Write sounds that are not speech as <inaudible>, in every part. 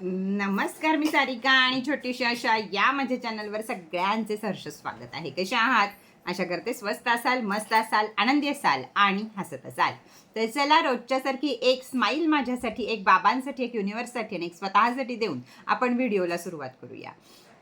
नमस्कार मी सारिका आणि छोटीशी अशा या माझ्या चॅनलवर सगळ्यांचे सहर्ष स्वागत आहे. कसे आहात? आशा करते स्वस्त असाल मस्त असाल आनंदी असाल आणि हसत असाल. तर चला रोजच्यासारखी एक स्माईल माझ्यासाठी एक बाबांसाठी एक युनिव्हर्ससाठी आणि एक स्वतःसाठी देऊन आपण व्हिडिओला सुरुवात करूया.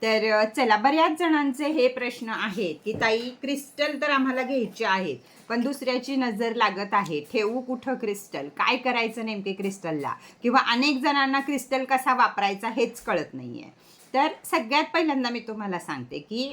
तर चला बऱ्याच जणांचे हे प्रश्न आहेत की ताई क्रिस्टल तर आम्हाला घ्यायचे आहेत. पण दुसऱ्याची नजर लागत आहे. ठेवू कुठं क्रिस्टल? काय करायचं नेमके क्रिस्टलला? किंवा अनेक जणांना क्रिस्टल कसा वापरायचा हेच कळत नाही आहे तर सगळ्यात पहिल्यांदा मी तुम्हाला सांगते की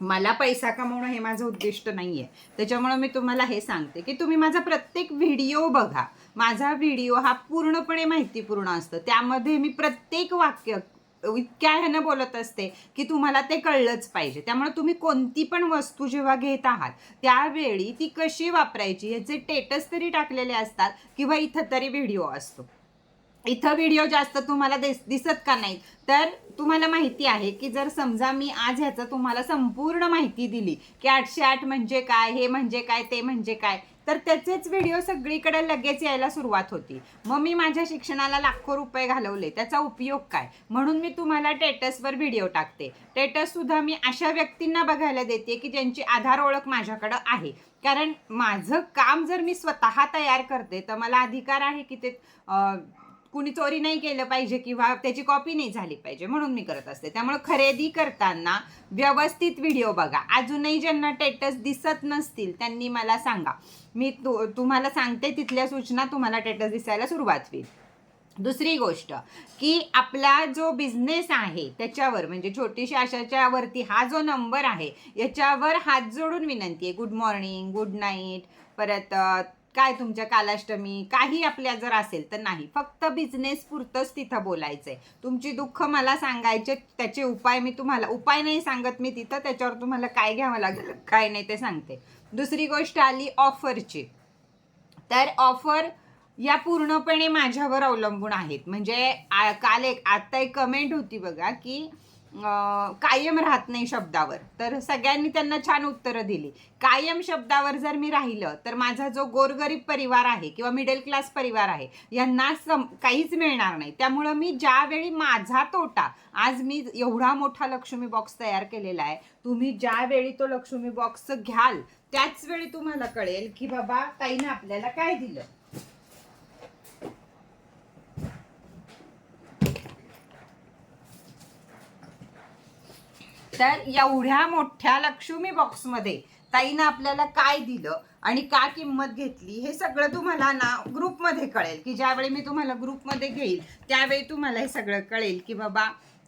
मला पैसा कमवणं हे माझं उद्दिष्ट नाही आहे त्याच्यामुळं मी तुम्हाला हे सांगते की तुम्ही माझा प्रत्येक व्हिडिओ बघा. माझा व्हिडिओ हा पूर्णपणे माहितीपूर्ण असतं. त्यामध्ये मी प्रत्येक वाक्य इतक्या ह्यानं बोलत असते की तुम्हाला ते कळलंच पाहिजे. त्यामुळे तुम्ही कोणती पण वस्तू जेव्हा घेत आहात त्यावेळी ती कशी वापरायची ह्याचे टेटस तरी टाकलेले असतात किंवा इथं तरी व्हिडिओ असतो. इथं व्हिडिओ जास्त तुम्हाला दिस दिसत का नाही तर तुम्हाला माहिती आहे की जर समजा मी आज ह्याचं तुम्हाला संपूर्ण माहिती दिली की आठशे आठ म्हणजे काय हे म्हणजे काय ते म्हणजे काय तर त्याचेच व्हिडिओ सगळीकडे लगेच यायला सुरुवात होती. मग मी माझ्या शिक्षणाला लाखो रुपये घालवले. त्याचा उपयोग काय? म्हणून मी तुम्हाला टेटसवर व्हिडिओ टाकते. टेटससुद्धा मी अशा व्यक्तींना बघायला देते की ज्यांची आधार ओळख माझ्याकडं आहे. कारण माझं काम जर मी स्वतः तयार करते तर मला अधिकार आहे की ते कुणी चोरी नाही केलं पाहिजे किंवा त्याची कॉपी नाही झाली पाहिजे म्हणून मी करत असते. त्यामुळे खरेदी करताना व्यवस्थित व्हिडिओ बघा. अजूनही ज्यांना टेटस दिसत नसतील त्यांनी मला सांगा. मी तु तुम्हाला सांगते तिथल्या सूचना तुम्हाला टेटस दिसायला सुरुवात होईल. दुसरी गोष्ट की आपला जो बिझनेस आहे त्याच्यावर म्हणजे छोटीशी आशाच्या वरती हा जो नंबर आहे याच्यावर हात जोडून विनंती आहे. गुड मॉर्निंग गुड नाईट परत काय तुमच्या कालाष्टमी काही आपल्या जर असेल तर नाही. फक्त बिझनेस पुरतंच तिथं बोलायचं आहे तुमची दुःख मला सांगायचे त्याचे उपाय मी तुम्हाला उपाय नाही सांगत मी तिथं त्याच्यावर तुम्हाला काय घ्यावं लागेल काय नाही ते सांगते. दुसरी गोष्ट आली ऑफरची तर ऑफर या पूर्णपणे माझ्यावर अवलंबून आहेत. म्हणजे काल एक आता एक कमेंट होती बघा की कायम राहत नाही शब्दावर. तर सगळ्यांनी त्यांना छान उत्तरं दिली. कायम शब्दावर जर मी राहिलं तर माझा जो गोरगरीब परिवार आहे किंवा मिडल क्लास परिवार आहे यांना सम काहीच मिळणार नाही. त्यामुळं मी ज्यावेळी माझा तोटा आज मी एवढा मोठा लक्ष्मी बॉक्स तयार केलेला आहे तुम्ही ज्यावेळी तो लक्ष्मी बॉक्स घ्याल त्याच वेळी तुम्हाला कळेल की बाबा ताईने आपल्याला काय दिलं. तर एवढ्या मोठ्या लक्ष्मी बॉक्समध्ये ताईनं आपल्याला काय दिलं आणि का किंमत घेतली हे सगळं तुम्हाला ना ग्रुपमध्ये कळेल. की ज्यावेळी मी तुम्हाला ग्रुपमध्ये घेईल त्यावेळी तुम्हाला हे सगळं कळेल की बाबा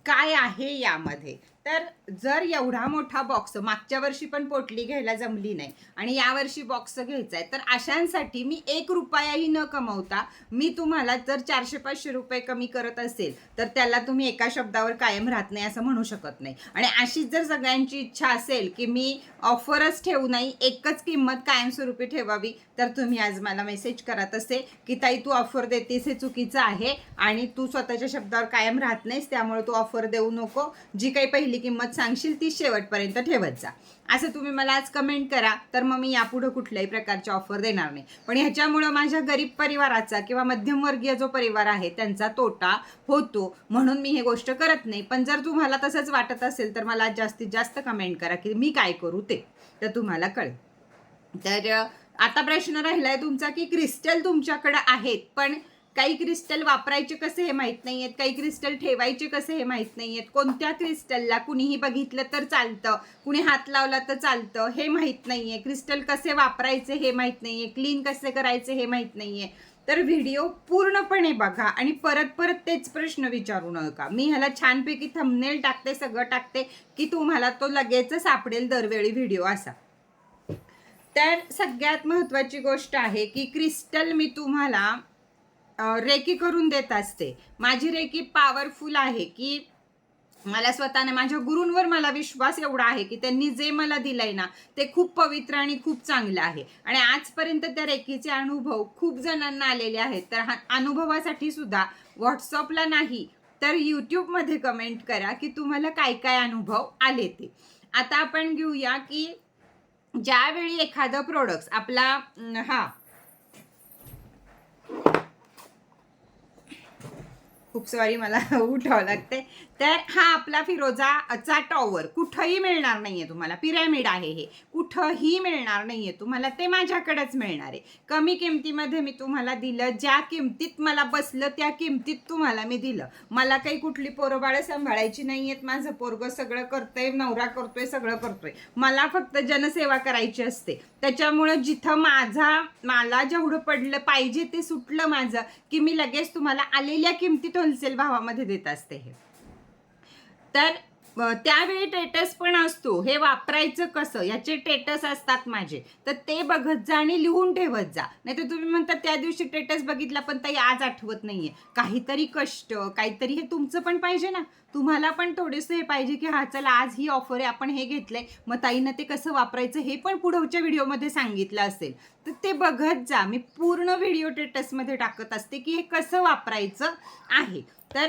काय आहे यामध्ये. तर जर एवढा मोठा बॉक्स मागच्या वर्षी पण पोटली घ्यायला जमली नाही आणि यावर्षी बॉक्स घ्यायचा आहे तर अशांसाठी मी एक रुपयाही न कमवता मी तुम्हाला जर चारशे पाचशे रुपये कमी करत असेल तर त्याला तुम्ही एका शब्दावर कायम राहत नाही असं म्हणू शकत नाही. आणि अशीच जर सगळ्यांची इच्छा असेल की मी ऑफरच ठेवू नाही एकच किंमत कायमस्वरूपी ठेवावी तर तुम्ही आज मला मेसेज करत असे की ताई तू ऑफर देतेस हे चुकीचं आहे आणि तू स्वतःच्या शब्दावर कायम राहत नाहीस त्यामुळे तू ऑफर देऊ नको. जी काही पहिली किंमत सांगशील ती शेवटपर्यंत ठेवत जा. असं तुम्ही मला आज कमेंट करा तर मग मी यापुढं कुठल्याही प्रकारची ऑफर देणार नाही. पण ह्याच्यामुळं माझ्या गरीब परिवाराचा किंवा मध्यमवर्गीय जो परिवार आहे त्यांचा तोटा होतो. म्हणून मी हे गोष्ट करत नाही. पण जर तुम्हाला तसंच वाटत असेल तर मला जास्तीत जास्त कमेंट करा की मी काय करू ते. तर तुम्हाला कळेल. तर आता प्रश्न राहिला आहे तुमचा की क्रिस्टल तुमच्याकडे आहेत पण काही क्रिस्टल वापरायचे कसे हे माहीत नाही आहेत काही क्रिस्टल ठेवायचे कसे हे माहीत नाही आहेत कोणत्या क्रिस्टलला कुणीही बघितलं तर चालतं कुणी हात लावला तर चालतं हे माहीत नाही आहे क्रिस्टल कसे वापरायचे हे माहीत नाही आहे क्लीन कसे करायचे हे माहीत नाही आहे तर व्हिडिओ पूर्णपणे बघा आणि परत परत तेच प्रश्न विचारू नका. मी ह्याला छानपैकी थंबनेल टाकते सगळं टाकते की तुम्हाला तो लगेच सापडेल दरवेळी व्हिडिओ असा. तर सगळ्यात महत्त्वाची गोष्ट आहे की क्रिस्टल मी तुम्हाला रेकी करून देत असते. माझी रेकी पॉवरफुल आहे की मला स्वतःने माझ्या गुरूंवर मला विश्वास एवढा आहे की त्यांनी जे मला दिलंय ना ते खूप पवित्र आणि खूप चांगलं आहे. आणि आजपर्यंत त्या रेकीचे अनुभव खूप जणांना आलेले आहेत. तर हा अनुभवासाठी सुद्धा व्हॉट्सअपला नाही तर यूट्यूबमध्ये कमेंट करा की तुम्हाला काय काय अनुभव आले ते. आता आपण घेऊया की ज्यावेळी एखादं प्रोडक्ट आपला हा खूप सॉरी मला <laughs> उठावं लागते तर हा आपला फिरोजाचा टॉवर कुठंही मिळणार नाहीये तुम्हाला. पिरॅमिड आहे हे. कुठंही मिळणार नाहीये तुम्हाला. ते माझ्याकडेच मिळणार आहे. कमी किमतीमध्ये मी तुम्हाला दिलं. ज्या किमतीत मला बसलं त्या किमतीत तुम्हाला मी दिलं. मला काही कुठली पोरबाळं सांभाळायची नाही आहेत माझं पोरगं सगळं करतंय नवरा करतोय सगळं करतोय. मला फक्त जनसेवा करायची असते. त्याच्यामुळं जिथं माझा मला जेवढं पडलं पाहिजे ते सुटलं माझं की मी लगेच तुम्हाला आलेल्या किमतीत होलसेल भावामध्ये देत असते हे. तर त्यावेळी टेटस पण असतो. हे वापरायचं कसं? याचे टेटस असतात माझे. तर ते बघत जा आणि लिहून ठेवत जा. नाही तर तुम्ही म्हणता त्या दिवशी टेटस बघितला पण ताई आज आठवत नाहीये. काहीतरी कष्ट काहीतरी हे तुमचं पण पाहिजे ना. तुम्हाला पण थोडेसं हे पाहिजे की हा चला आज ही ऑफर आहे आपण हे घेतलंय. मग ताईनं ते कसं वापरायचं हे पण पुढच्या व्हिडिओमध्ये सांगितलं असेल. तर ते बघत जा. मी पूर्ण व्हिडिओ टेटसमध्ये टाकत असते की हे कसं वापरायचं आहे. तर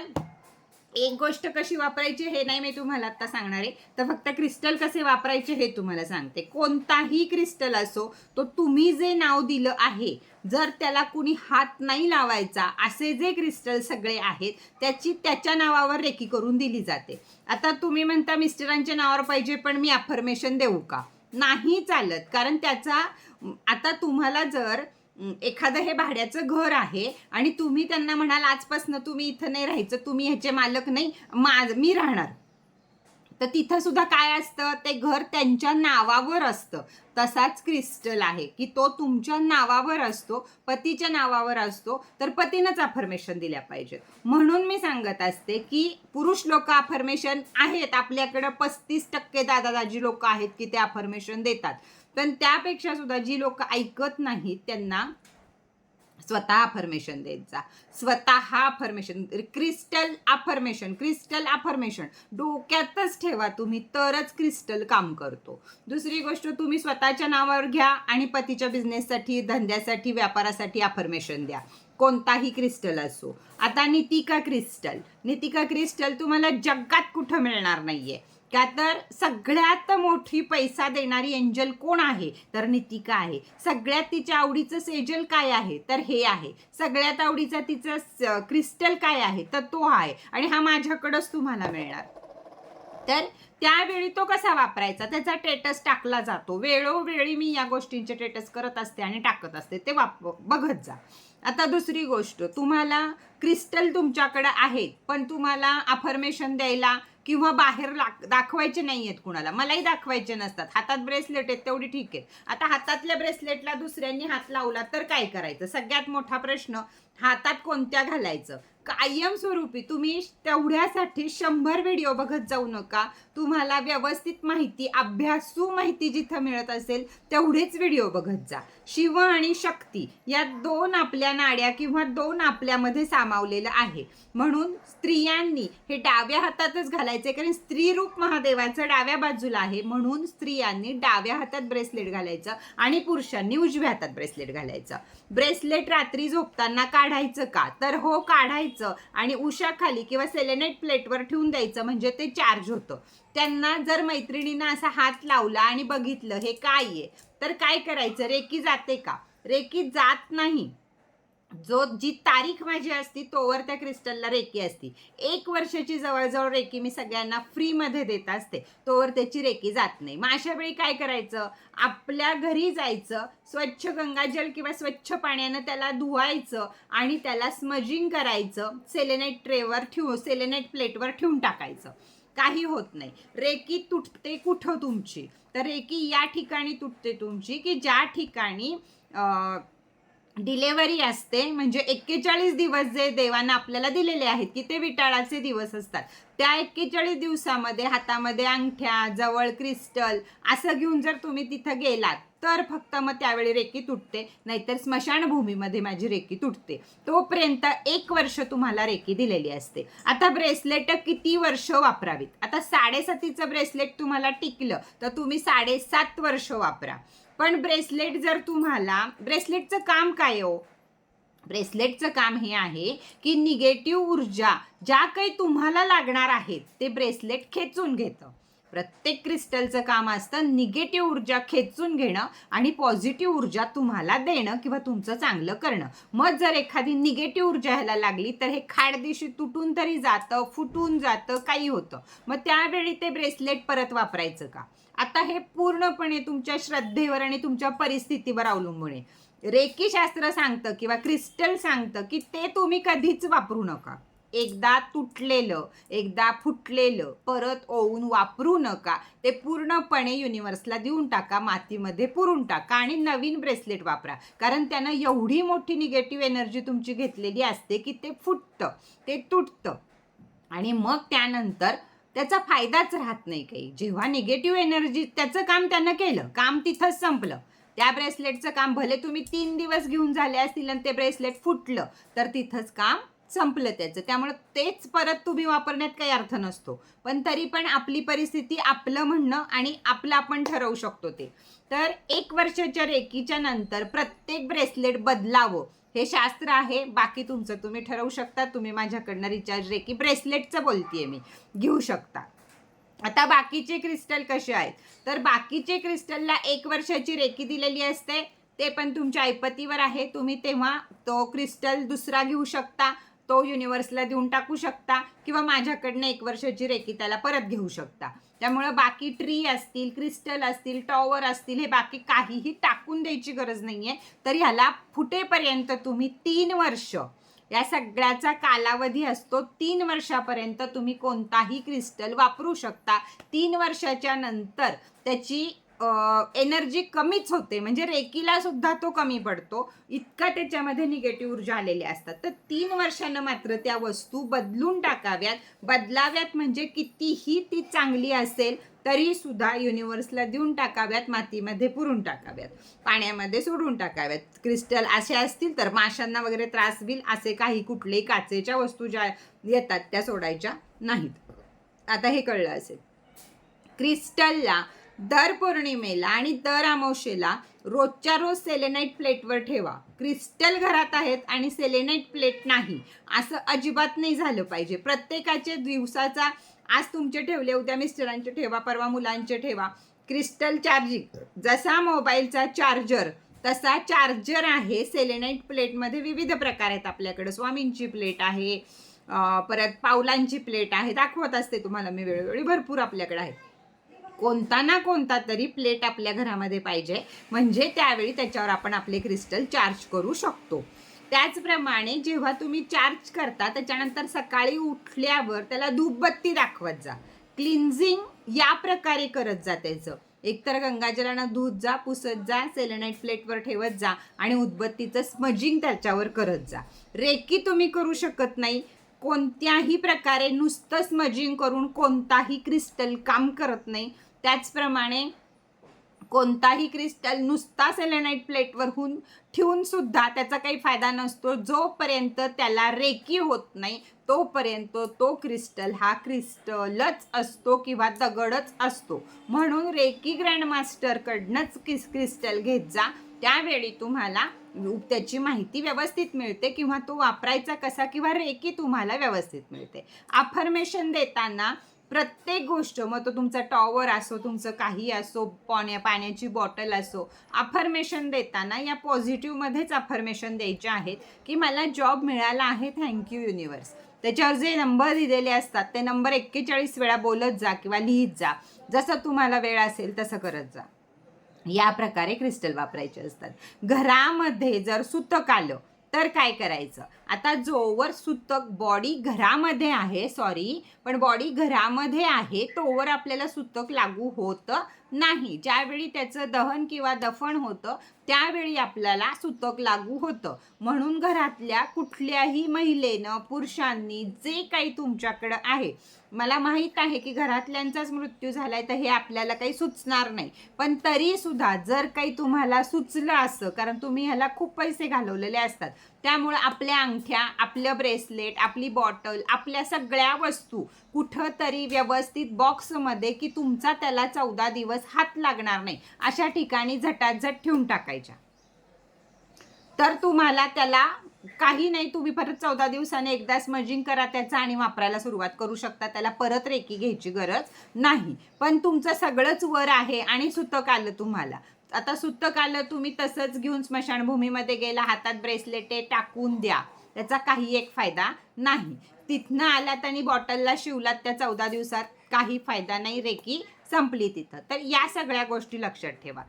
एक गोष्ट कशी वापरायची हे नाही मी तुम्हाला आता सांगणार आहे. तर फक्त क्रिस्टल कसे वापरायचे हे तुम्हाला सांगते. कोणताही क्रिस्टल असो तो तुम्ही जे नाव दिलं आहे जर त्याला कुणी हात नाही लावायचा असे जे क्रिस्टल सगळे आहेत त्याची त्याच्या नावावर रेकी करून दिली जाते. आता तुम्ही म्हणता मिस्टरांच्या नावावर पाहिजे पण मी अफर्मेशन देऊ का? नाही चालत कारण त्याचा आता तुम्हाला जर एखादं हे भाड्याचं घर आहे आणि तुम्ही त्यांना म्हणाल आजपासून तुम्ही इथं नाही राहायचं तुम्ही ह्याचे मालक नाही माझ मी राहणार. तर तिथं सुद्धा काय असतं? ते घर त्यांच्या नावावर असतं. तसाच क्रिस्टल आहे की तो तुमच्या नावावर असतो पतीच्या नावावर असतो तर पतीनंच अफर्मेशन दिल्या पाहिजेत. म्हणून मी सांगत असते की पुरुष लोक अफर्मेशन आहेत. आपल्याकडं पस्तीस टक्के दादा दाजी लोक आहेत की ते अफर्मेशन देतात. पण त्यापेक्षा सुद्धा जी लोक ऐकत नाहीत त्यांना स्वतः अफर्मेशन देत जा. स्वतः affirmation crystal affirmation crystal affirmation डोक्यातच ठेवा तुम्ही तरच क्रिस्टल काम करतो. दुसरी गोष्ट तुम्ही स्वतःच्या नावावर घ्या आणि पतीच्या बिझनेससाठी धंद्यासाठी व्यापारासाठी अफर्मेशन द्या. कोणताही क्रिस्टल असो. आता नितिका क्रिस्टल नितिका क्रिस्टल तुम्हाला जगात कुठं मिळणार नाहीये. का तर सगळ्यात मोठी पैसा देणारी एंजल कोण आहे? तर नितिका आहे. सगळ्यात तिच्या आवडीचं सेजल काय आहे? तर हे आहे. सगळ्यात आवडीचा तिचं क्रिस्टल काय आहे? तर तो आहे. आणि हा माझ्याकडंच तुम्हाला मिळणार. तर त्यावेळी तो कसा वापरायचा? त्याचा टेटस टाकला जातो. वेळोवेळी मी या गोष्टींचे टेटस करत असते आणि टाकत असते. ते वाप बघत जा. आता दुसरी गोष्ट. तुम्हाला क्रिस्टल तुमच्याकडं आहेत पण तुम्हाला अफर्मेशन द्यायला किंवा बाहेर दाखवायचे नाही आहेत कुणाला. मलाही दाखवायचे नसतात. हातात ब्रेसलेट आहेत तेवढी ठीक आहे आता हातातल्या ब्रेसलेटला दुसऱ्यांनी हात लावला तर काय करायचं? सगळ्यात मोठा प्रश्न हातात कोणत्या घालायचं? कायमस्वरूपी तुम्ही तेवढ्यासाठी शंभर व्हिडिओ बघत जाऊ नका. तुम्हाला व्यवस्थित माहिती अभ्यासू माहिती जिथं मिळत असेल तेवढेच व्हिडिओ बघत जा. शिव आणि शक्ती या दोन आपल्या नाड्या किंवा दोन आपल्यामध्ये सामावलेलं आहे. म्हणून स्त्रियांनी हे डाव्या हातातच घालायचे कारण स्त्री रूप महादेवाचं डाव्या बाजूला आहे. म्हणून स्त्रियांनी डाव्या हातात ब्रेसलेट घालायचं आणि पुरुषांनी उजव्या हातात ब्रेसलेट घालायचं. ब्रेसलेट रात्री झोपताना काढायचं का? तर हो काढायचं. आणि उशाखाली किंवा सेलेनेट प्लेटवर ठेवून द्यायचं म्हणजे ते चार्ज होतं. त्यांना जर मैत्रिणीनं असा हात लावला आणि बघितलं हे काय आहे? तर काय करायचं? रेकी जाते का? रेकी जात नाही. जो जी तारीख माझी असती तोवर त्या क्रिस्टलला रेकी असती. एक वर्षाची जवळजवळ रेकी मी सगळ्यांना फ्रीमध्ये देत असते. तोवर त्याची रेकी जात नाही. मग अशा वेळी काय करायचं? आपल्या घरी जायचं स्वच्छ गंगाजल किंवा स्वच्छ पाण्यानं त्याला धुवायचं आणि त्याला स्मजिंग करायचं सेलेनाईट ट्रेवर ठेवून सेलेनाईट प्लेटवर ठेवून टाकायचं. काही होत नाही. रेकी तुटते कुठं तुमची? तर रेकी या ठिकाणी तुटते तुमची की ज्या ठिकाणी डिलेवरी असते म्हणजे एक्केचाळीस दिवस जे देवानं आपल्याला दिलेले आहेत की ते विटाळाचे दिवस असतात. त्या एक्केचाळीस दिवसामध्ये हातामध्ये अंगठ्या जवळ क्रिस्टल असं घेऊन जर तुम्ही तिथं गेलात तर फक्त मग त्यावेळी रेकी तुटते नाहीतर स्मशानभूमीमध्ये माझी रेकी तुटते. तोपर्यंत एक वर्ष तुम्हाला रेकी दिलेली असते. आता ब्रेसलेट किती वर्ष वापरावीत? आता साडेसातीचं ब्रेसलेट तुम्हाला टिकलं तर तुम्ही साडेसात वर्ष वापरा. पण ब्रेसलेट जर तुम्हाला ब्रेसलेटचं काम काय हो? ब्रेसलेटचं काम हे आहे की निगेटिव्ह ऊर्जा ज्या काही तुम्हाला लागणार आहेत ते ब्रेसलेट खेचून घेतं. प्रत्येक क्रिस्टलचं काम असतं निगेटिव्ह ऊर्जा खेचून घेणं आणि पॉझिटिव्ह ऊर्जा तुम्हाला देणं किंवा तुमचं चांगलं करणं. मग जर एखादी निगेटिव्ह ऊर्जा ह्याला लागली तर हे खाडदिशी तुटून तरी जातं फुटून जातं काही होतं. मग त्यावेळी ते ब्रेसलेट परत वापरायचं का? आता हे पूर्णपणे तुमच्या श्रद्धेवर आणि तुमच्या परिस्थितीवर अवलंबून आहे. रेकी शास्त्र सांगतं किंवा क्रिस्टल सांगतं की ते तुम्ही कधीच वापरू नका. एकदा तुटलेलं एकदा फुटलेलं परत ओवून वापरू नका. ते पूर्णपणे युनिव्हर्सला देऊन टाका मातीमध्ये पुरून टाका आणि नवीन ब्रेसलेट वापरा. कारण त्यानं एवढी मोठी निगेटिव्ह एनर्जी तुमची घेतलेली असते की ते फुटतं ते तुटतं. आणि मग त्यानंतर त्याचा फायदाच राहत नाही काही. जेव्हा निगेटिव्ह एनर्जी त्याचं काम त्यानं केलं काम तिथंच संपलं. त्या ब्रेसलेटचं काम भले तुम्ही तीन दिवस घेऊन झाले असतील आणि ते ब्रेसलेट फुटलं तर तिथंच काम संपलं त्याचं. त्यामुळे तेच परत तुम्ही वापरण्यात काही अर्थ नसतो. पण तरी पण आपली परिस्थिती आपलं म्हणणं आणि आपलं आपण ठरवू शकतो ते. तर एक वर्षाच्या रेकीच्या नंतर प्रत्येक ब्रेसलेट बदलावं हे शास्त्र आहे. बाकी तुमचं तुम्ही ठरवू शकता. तुम्ही माझ्याकडनं रिचार्ज रेकी ब्रेसलेटचं बोलतीये मी. घेऊ शकता. आता बाकीचे क्रिस्टल कसे आहेत? तर बाकीचे क्रिस्टलला एक वर्षाची रेकी दिलेली असते. ते पण तुमच्या ऐपतीवर आहे. तुम्ही तेव्हा तो क्रिस्टल दुसरा घेऊ शकता. तो युनिव्हर्सला देऊन टाकू शकता किंवा माझ्याकडनं एक वर्षाची रेकी त्याला परत घेऊ शकता. त्यामुळं बाकी ट्री असतील क्रिस्टल असतील टॉवर असतील हे बाकी काहीही टाकून द्यायची गरज नाही आहे तर ह्याला फुटेपर्यंत तुम्ही तीन वर्ष या सगळ्याचा कालावधी असतो तीन वर्षापर्यंत तुम्ही कोणताही क्रिस्टल वापरू शकता. तीन वर्षाच्या नंतर त्याची एनर्जी कमीच होते. म्हणजे रेकीला सुद्धा तो कमी पडतो. इतका त्याच्यामध्ये निगेटिव्ह ऊर्जा आलेल्या असतात. तर तीन वर्षानं मात्र त्या वस्तू बदलून टाकाव्यात. बदलाव्यात म्हणजे कितीही ती चांगली असेल तरी सुद्धा युनिव्हर्सला देऊन टाकाव्यात मातीमध्ये पुरून टाकाव्यात पाण्यामध्ये सोडून टाकाव्यात. क्रिस्टल असे असतील तर माशांना वगैरे त्रास होईल असे काही कुठलेही काचेच्या वस्तू ज्या येतात त्या सोडायच्या नाहीत. आता हे कळलं असेल. क्रिस्टलला दर पौर्णिमेला आणि दर अमावशेला रोजच्या रोज सेलेनाईट प्लेटवर ठेवा. क्रिस्टल घरात आहेत आणि सेलेनाईट प्लेट नाही. असं अजिबात नाही झालं पाहिजे. प्रत्येकाचे दिवसाचा आज तुमचे ठेवले उद्या मिस्टरांचे ठेवा परवा मुलांचे ठेवा. क्रिस्टल चार्जिंग जसा मोबाईलचा चार्जर तसा चार्जर आहे सेलेनाईट प्लेटमध्ये विविध प्रकार आहेत आपल्याकडे. स्वामींची प्लेट आहे परत पावलांची प्लेट आहे. दाखवत असते तुम्हाला मी वेळोवेळी. भरपूर आपल्याकडे आहेत. कोणता ना कोणता तरी प्लेट आपल्या घरामध्ये पाहिजे. म्हणजे त्यावेळी त्याच्यावर आपण आपले क्रिस्टल चार्ज करू शकतो. त्याचप्रमाणे जेव्हा तुम्ही चार्ज करता त्याच्यानंतर सकाळी उठल्यावर त्याला धूपबत्ती दाखवत जा. क्लिन्झिंग या प्रकारे करत जा त्याचं. एकतर गंगाजलानं धूत जा पुसत जा सेलेनाईट प्लेटवर ठेवत जा आणि उदबत्तीचं स्मजिंग त्याच्यावर करत जा. रेकी तुम्ही करू शकत नाही. कोणत्याही प्रकारे नुसतं स्मजिंग करून कोणताही क्रिस्टल काम करत नाही. त्याचप्रमाणे कोणताही क्रिस्टल नुसता सेलेनाईट प्लेटवरहून ठेवूनसुद्धा त्याचा काही फायदा नसतो. जोपर्यंत त्याला रेकी होत नाही तोपर्यंत तो क्रिस्टल हा क्रिस्टलच असतो किंवा दगडच असतो. म्हणून रेकी ग्रँडमास्टरकडनंच किस क्रिस्टल घेत जा. त्यावेळी तुम्हाला त्याची माहिती व्यवस्थित मिळते किंवा तो वापरायचा कसा किंवा रेकी तुम्हाला व्यवस्थित मिळते. अफर्मेशन देताना प्रत्येक गोष्ट मग तो तुमचा टॉवर असो तुमचं काही असो पाण्या पाण्याची बॉटल असो अफर्मेशन देताना या पॉझिटिव्हमध्येच अफर्मेशन द्यायचे आहेत की मला जॉब मिळाला आहे थँक्यू युनिवर्स त्याच्यावर जे नंबर दिलेले असतात ते नंबर एक्केचाळीस वेळा बोलत जा किंवा लिहित जा. जसं तुम्हाला वेळ असेल तसं करत जा. या प्रकारे क्रिस्टल वापरायचे असतात. घरामध्ये जर सुतक आलं तर काय करायचं? आता जोवर सुतक बॉडी घरामध्ये आहे सॉरी पण बॉडी घरामध्ये आहे तोवर आपल्याला सुतक लागू होतं. नाही. ज्यावेळी त्याचं दहन किंवा दफन होतं त्यावेळी आपल्याला सुतक लागू होतं. म्हणून घरातल्या कुठल्याही महिलेनं पुरुषांनी जे काही तुमच्याकडं आहे मला माहीत आहे की घरातल्यांचाच मृत्यू झालाय तर हे आपल्याला काही सुचणार नाही. पण तरी सुद्धा जर काही तुम्हाला सुचलं असं कारण तुम्ही ह्याला खूप पैसे घालवलेले असतात त्यामुळं आपल्या अंगठ्या आपलं ब्रेसलेट आपली बॉटल आपल्या सगळ्या वस्तू कुठं तरी व्यवस्थित बॉक्समध्ये की तुमचा त्याला चौदा दिवस हात लागणार नाही. अशा ठिकाणी झटाझट ठेवून टाकायच्या. तर तुम्हाला त्याला काही नाही तुम्ही परत चौदा दिवसाने एकदा स्मजिंग करा त्याचा आणि वापरायला सुरुवात करू शकता. त्याला परत रेकी घ्यायची गरज नाही. पण तुमचं सगळंच वर आहे आणि सुतक आलं तुम्हाला. आता सुतक आलं तुम्ही तसंच घेऊन स्मशानभूमीमध्ये गेला हातात ब्रेसलेटे टाकून द्या. त्याचा काही एक फायदा नाही. तिथनं आलात आणि बॉटलला शिवलात त्या चौदा दिवसात काही फायदा नाही रेकी संपली तिथं. तर या सगळ्या गोष्टी लक्षात ठेवा.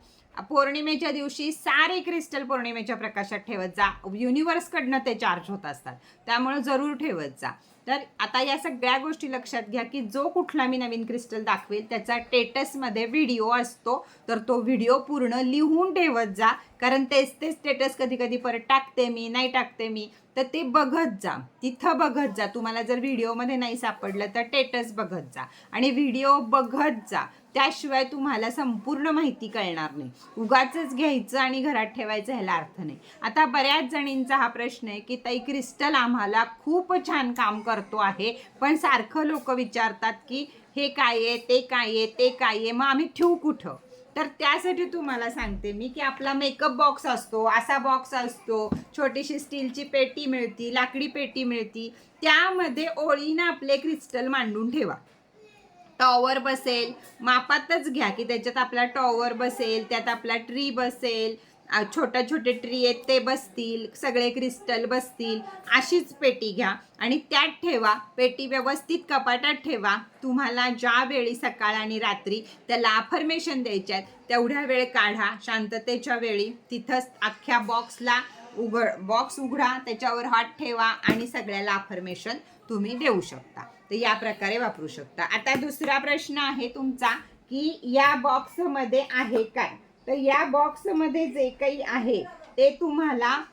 पौर्णिमेच्या दिवशी सारे क्रिस्टल पौर्णिमेच्या प्रकाशात ठेवत जा. युनिवर्सकडनं ते चार्ज होत असतात. त्यामुळे जरूर ठेवत जा. तर आता या सगळ्या गोष्टी लक्षात घ्या की जो कुठला मी नवीन क्रिस्टल दाखवेल त्याचा टेटसमध्ये व्हिडिओ असतो. तर तो व्हिडिओ पूर्ण लिहून ठेवत जा. कारण तेच ते स्टेटस कधी कधी परत टाकते मी नाही टाकते मी तर ते बघत जा. तिथं बघत जा. तुम्हाला जर व्हिडिओमध्ये नाही सापडलं तर टेटस बघत जा. आणि व्हिडिओ बघत जा. त्याशिवाय तुम्हाला संपूर्ण माहिती कळणार नाही. उगाचच घ्यायचं आणि घरात ठेवायचं ह्याला अर्थ नाही. आता बऱ्याच जणींचा हा प्रश्न आहे की ताई क्रिस्टल आम्हाला खूप छान काम करतो आहे पण सारखं लोक विचारतात की हे काय आहे ते काय आहे ते काय आहे मग आम्ही ठेवू कुठं? तर त्यासाठी तुम्हाला सांगते मी की आपला मेकअप बॉक्स असतो असा बॉक्स असतो छोटीशी स्टीलची पेटी मिळती लाकडी पेटी मिळती त्यामध्ये ओळीनं आपले क्रिस्टल मांडून ठेवा. टॉवर बसेल. मापातच घ्या की त्याच्यात आपला टॉवर बसेल त्यात आपला ट्री बसेल छोटे छोटे ट्री आहेत ते बसतील सगळे क्रिस्टल बसतील अशीच पेटी घ्या. आणि त्यात ठेवा पेटी व्यवस्थित कपाटात ठेवा. तुम्हाला ज्या वेळी सकाळ आणि रात्री त्याला अफर्मेशन द्यायच्या आहेत तेवढ्या वेळ काढा शांततेच्या वेळी. तिथंच अख्ख्या बॉक्सला उघड बॉक्स उघडा त्याच्यावर हात ठेवा आणि सगळ्याला अफर्मेशन तुम्ही देऊ शकता. तर या प्रकारे वापरू शकता. आता दुसरा प्रश्न आहे तुमचा की या बॉक्समध्ये आहे काय? तर या बॉक्समध्ये जे काही आहे ते तुम्हाला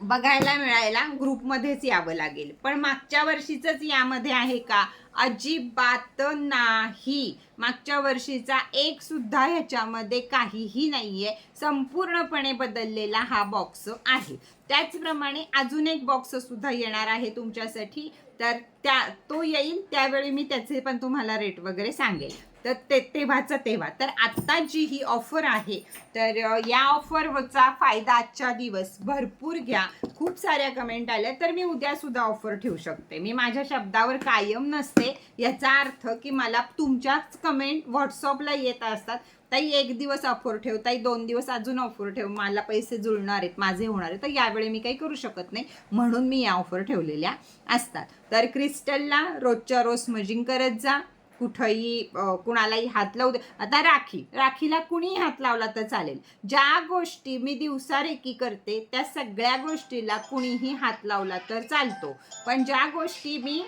बघायला मिळायला ग्रुपमध्येच यावं लागेल. पण मागच्या वर्षीचंच यामध्ये आहे का? अजिबात नाही. मागच्या वर्षीचा एक सुद्धा ह्याच्यामध्ये काहीही नाहीये. संपूर्णपणे बदललेला हा बॉक्स आहे. त्याचप्रमाणे अजून एक बॉक्स सुद्धा येणार आहे तुमच्यासाठी. तर त्या तो येईल. त्यावेळी मी त्याचे पण तुम्हाला रेट वगैरे सांगेल. तर ते तेव्हाचं तेव्हा. तर आत्ता जी ही ऑफर आहे तर या ऑफरचा फायदा आजच्या दिवस भरपूर घ्या. खूप साऱ्या कमेंट आल्या तर मी उद्यासुद्धा ऑफर ठेवू शकते. मी माझ्या शब्दावर कायम नसते याचा अर्थ की मला तुमच्याच कमेंट व्हॉट्सअपला येत असतात. ताई एक दिवस ऑफर ठेव ताई दोन दिवस अजून ऑफर ठेव. मला पैसे जुळणार आहेत माझे होणार आहेत. तर यावेळी मी काही करू शकत नाही म्हणून मी या ऑफर ठेवलेल्या असतात. तर क्रिस्टलला रोजच्या रोज स्मजिंग करत जा. कुठंही कुणालाही हात लावू दे. आता राखी राखीला कुणीही हात लावला तर चालेल. ज्या गोष्टी मी दिवसारेकी करते त्या सगळ्या गोष्टीला कुणीही हात लावला तर चालतो. पण ज्या गोष्टी मी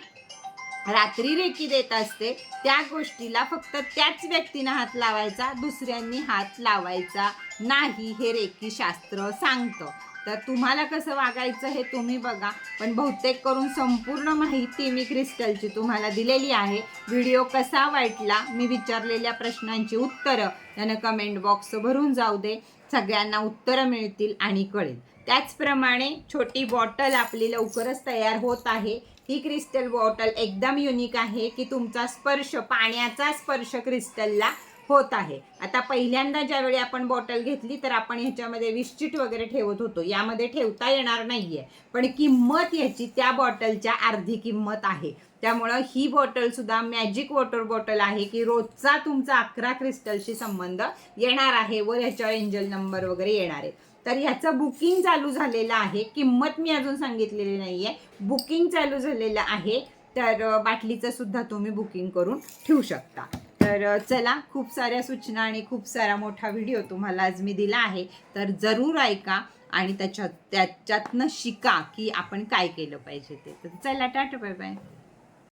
रात्री रेकी देत असते त्या गोष्टीला फक्त त्याच व्यक्तीनं हात लावायचा दुसऱ्यांनी हात लावायचा नाही हे रेकी शास्त्र सांगतं. तर तुम्हाला कसं वागायचं हे तुम्ही बघा. पण बहुतेक करून संपूर्ण माहिती मी क्रिस्टलची तुम्हाला दिलेली आहे. व्हिडिओ कसा वाटला? मी विचारलेल्या प्रश्नांची उत्तरं त्यानं कमेंट बॉक्स भरून जाऊ दे. सगळ्यांना उत्तरं मिळतील आणि कळेल. त्याचप्रमाणे छोटी बॉटल आपली लवकरच तयार होत आहे. ही क्रिस्टल बॉटल एकदम युनिक आहे की तुमचा स्पर्श पाण्याचा स्पर्श क्रिस्टलला होत आहे. आता पहिल्यांदा ज्यावेळी आपण बॉटल घेतली तर आपण ह्याच्यामध्ये विश्चिट वगैरे ठेवत होतो. यामध्ये ठेवता येणार नाहीये. पण किंमत याची त्या बॉटलच्या अर्धी किंमत आहे. त्यामुळं ही बॉटल सुद्धा मॅजिक वॉटर बॉटल आहे की रोजचा तुमचा अकरा क्रिस्टलशी संबंध येणार आहे व ह्याच्यावर एंजल नंबर वगैरे येणार आहे तर ह्याचं बुकिंग चालू झालेलं आहे. किंमत मी अजून सांगितलेली नाहीये. बुकिंग चालू झालेलं आहे. तर बाटलीचं सुद्धा तुम्ही बुकिंग करून ठेवू शकता. तर चला खूप साऱ्या सूचना आणि खूप सारा मोठा व्हिडिओ तुम्हाला आज मी दिला आहे. तर जरूर ऐका आणि त्याच्यात त्याच्यातनं शिका की आपण काय केलं पाहिजे ते. तर चला टाटा बाय बाय